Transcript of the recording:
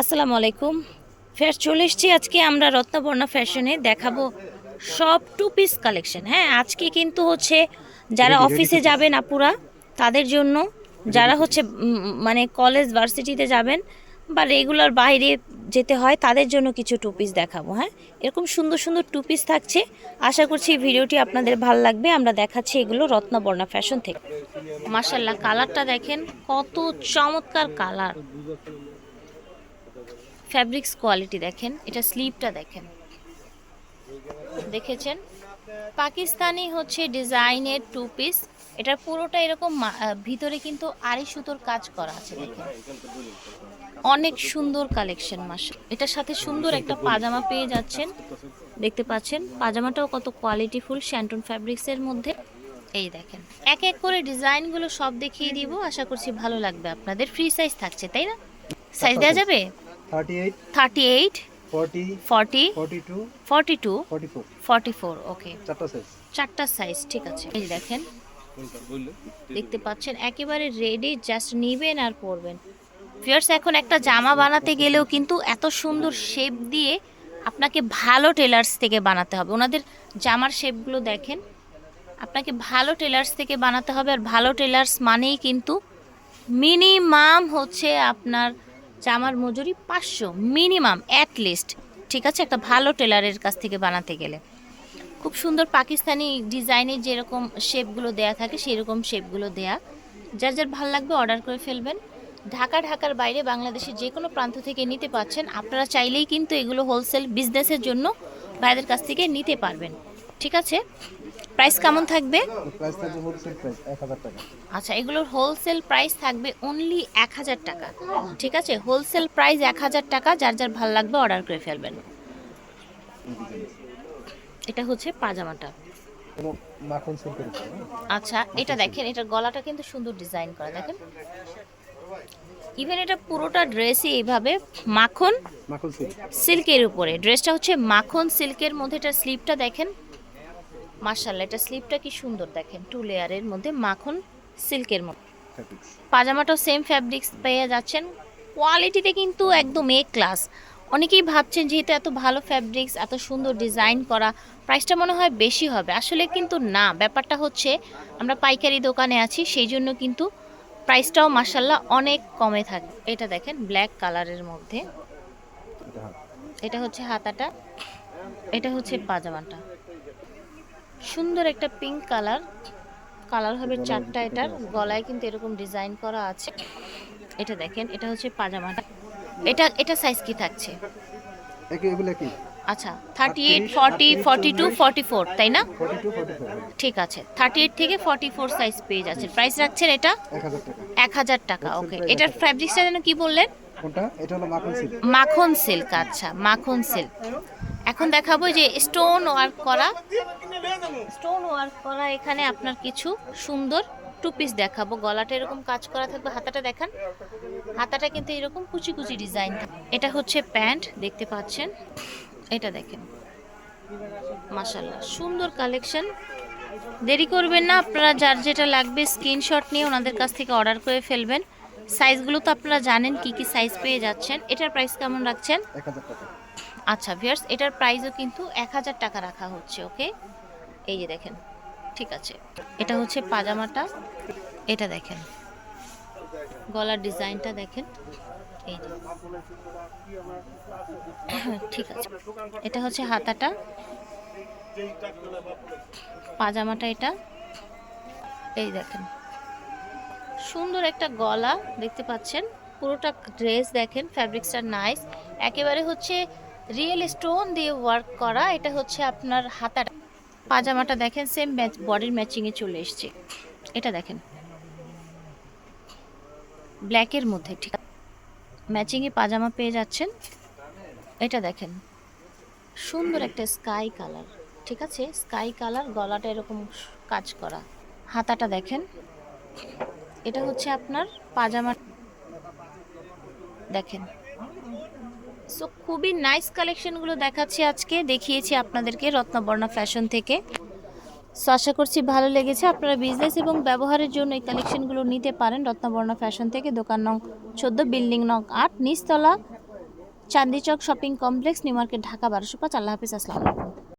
আসসালামু আলাইকুম। ফের চলে এসছি আজকে আমরা রত্নবর্ণা ফ্যাশনে দেখাবো সব টু পিস কালেকশন। হ্যাঁ আজকে কিন্তু হচ্ছে যারা অফিসে যাবেন আপুরা তাদের জন্য যারা হচ্ছে মানে কলেজ ভার্সিটিতে যাবেন বা রেগুলার বাইরে যেতে হয় তাদের জন্য কিছু টু পিস দেখাবো। হ্যাঁ এরকম সুন্দর সুন্দর টু পিস থাকছে। আশা করছি এই ভিডিওটি আপনাদের ভালো লাগবে। আমরা দেখাচ্ছি এগুলো রত্নবর্ণা ফ্যাশন থেকে। মার্শাল্লাহ কালারটা দেখেন কত চমৎকার কালার। ফ্যাব্রিক্স কোয়ালিটি দেখেন এটা স্লিপটা দেখেন। দেখেছেন? পাকিস্তানি হচ্ছে ডিজাইনের টু পিস এটা পুরোটা এরকম ভিতরে কিন্তু আড়ি সুতোর কাজ করা আছে দেখেন। অনেক সুন্দর কালেকশন মাস এটার সাথে সুন্দর একটা পাজামা পেয়ে যাচ্ছেন। দেখতে পাচ্ছেন? পাজামাটাও কত কোয়ালিটিফুল শ্যান্টন ফ্যাব্রিক্সের মধ্যে। এই দেখেন এক এক করে ডিজাইনগুলো সব দেখিয়ে দিব। আশা করছি ভালো লাগবে আপনাদের। ফ্রি সাইজ থাকছে তাই না? সাইজ দেওয়া যাবে? Thirty eight thirty eight forty forty forty two forty two forty four forty four okay চারটা সাইজ চারটা সাইজ ঠিক আছে। এই দেখেন। দেখতে পাচ্ছেন একেবারে রেডি জাস্ট নিবেন আর পরবেন। ফিয়ার্স এখন একটা জামা বানাতে গেলেও কিন্তু এত সুন্দর শেপ দিয়ে আপনাকে ভালো টেলার্স থেকে বানাতে হবে। ওনাদের জামার শেপগুলো দেখেন। আপনাকে ভালো টেলার্স থেকে বানাতে হবে। আর ভালো টেলার্স মানেই কিন্তু মিনিমাম হচ্ছে আপনার জামার মজুরি পাঁচশো মিনিমাম অ্যাট লিস্ট ঠিক আছে? একটা ভালো টেলারের কাছ থেকে বানাতে গেলে। খুব সুন্দর পাকিস্তানি ডিজাইনের যেরকম শেপগুলো দেয়া থাকে সেই রকম শেপগুলো দেয়া। যার যার ভালো লাগবে অর্ডার করে ফেলবেন। ঢাকা, ঢাকার বাইরে বাংলাদেশের যে কোনো প্রান্ত থেকে নিতে পারছেন। আপনারা চাইলেই কিন্তু এগুলো হোলসেল বিজনেসের জন্য ভাইদের কাছ থেকে নিতে পারবেন। ঠিক আছে? প্রাইস কেমন থাকবে? প্রাইস থাকবে হোলসেল প্রাইস এক হাজার টাকা। আচ্ছা এগুলোর হোলসেল প্রাইস থাকবে অনলি এক হাজার টাকা। ঠিক আছে? হোলসেল প্রাইস এক হাজার টাকা যার যার ভালো লাগবে অর্ডার করে ফেলবেন। এটা হচ্ছে পাজামাটা? আচ্ছা এটা দেখেন এটার গলাটা কিন্তু সুন্দর ডিজাইন করা দেখেন। ইভেন এটা পুরোটা ড্রেসই এইভাবে মাখন মাখন সিল্কের উপরে। ড্রেসটা হচ্ছে মাখন সিল্কের মধ্যে এটা স্লিপটা দেখেন। মার্শাল্লাহ এটা স্লিপটা কি সুন্দর দেখেন। টু লেয়ারের মধ্যে মাখন সিল্কের মধ্যে। পাজামাটাও সেম ফ্যাব্রিক্স পেয়ে যাচ্ছেন। কোয়ালিটিতে কিন্তু একদম এ ক্লাস অনেকেই ভাবছেন যেহেতু এত ভালো ফ্যাব্রিক্স এত সুন্দর ডিজাইন করা প্রাইসটা মনে হয় বেশি হবে। আসলে কিন্তু না ব্যাপারটা হচ্ছে আমরা পাইকারি দোকানে আছি সেই জন্য কিন্তু প্রাইসটাও মাসাল্লাহ অনেক কমে থাকে। এটা দেখেন ব্ল্যাক কালারের মধ্যে। এটা হচ্ছে হাতাটা এটা হচ্ছে পাজামাটা। সুন্দর একটা পিঙ্ক কালার কালার হবে চারটা এটার গলায় কিন্তু এরকম ডিজাইন করা আছে। এটা দেখেন এটা হচ্ছে পাজামাটা এটা এটা সাইজ কি থাকছে? আচ্ছা thirty eight forty forty two forty four তাই না? ঠিক আছে থার্টি এইট থেকে ফর্টি ফোর সাইজ পেয়ে যাচ্ছেন। প্রাইস রাখছেন এটা? এক হাজার টাকা। ওকে এটার ফ্যাব্রিক্সটা যেন কি বললেন? মাখন সিল্ক আচ্ছা মাখন সিল্ক এখন দেখাবো যে স্টোন ওয়ার্ক করা। স্টোন ওয়ার্ক করা এখানে আপনার কিছু সুন্দর টু পিস দেখাবো। গলাটা এরকম কাজ করা থাকবে, হাতাটা দেখান। হাতাটা কিন্তু এরকম কুচি কুচি ডিজাইন এটা হচ্ছে প্যান্ট, দেখতে পাচ্ছেন? এটা দেখেন। মাশাল্লাহ সুন্দর কালেকশন দেরি করবেন না, আপনারা যার যেটা লাগবে স্ক্রিনশট নিয়ে ওনাদের কাছ থেকে অর্ডার করে ফেলবেন। সাইজগুলো তো আপনারা জানেন কি কি সাইজ পেয়ে যাচ্ছেন। এটার প্রাইস কেমন রাখছেন? আচ্ছা ভিয়ার্স এটার প্রাইসও কিন্তু এক হাজার টাকা রাখা হচ্ছে ওকে এই যে দেখেন, ঠিক আছে। এটা হচ্ছে পাজামাটা, এটা দেখেন। গলার ডিজাইনটা দেখেন, এই যে। ঠিক আছে, এটা হচ্ছে হাতাটা। পাজামাটা এটা, এই দেখেন। সুন্দর একটা গলা, দেখতে পাচ্ছেন? পুরোটা ড্রেস দেখেন ফ্যাব্রিক্সটা নাইস একেবারে হচ্ছে রিয়েল স্টোন দিয়ে ওয়ার্ক করা, এটা হচ্ছে আপনার হাতাটা। পাজামাটা দেখেন সেম ম্যাচ বডির ম্যাচিংয়ে চলে এসছে। এটা দেখেন। ব্ল্যাকের মধ্যে, ঠিক ম্যাচিংয়ে পাজামা পেয়ে যাচ্ছেন। এটা দেখেন। সুন্দর একটা স্কাই কালার ঠিক আছে? স্কাই কালার গলাটা এরকম কাজ করা। হাতাটা দেখেন। এটা হচ্ছে আপনার পাজামা। দেখেন। সো খুবই নাইস কালেকশনগুলো দেখাচ্ছি আজকে। দেখিয়েছি আপনাদেরকে রত্নবর্ণা ফ্যাশন থেকে। সো আশা করছি ভালো লেগেছে। আপনারা বিজনেস এবং ব্যবহারের জন্য এই কালেকশনগুলো নিতে পারেন রত্নবর্ণা ফ্যাশন থেকে। দোকান নং চোদ্দ বিল্ডিং নং আট, নিচতলা, Chandni Chowk shopping complex New Market Dhaka, বারোশো পাঁচ। আল্লাহ হাফিজ, আসসালামু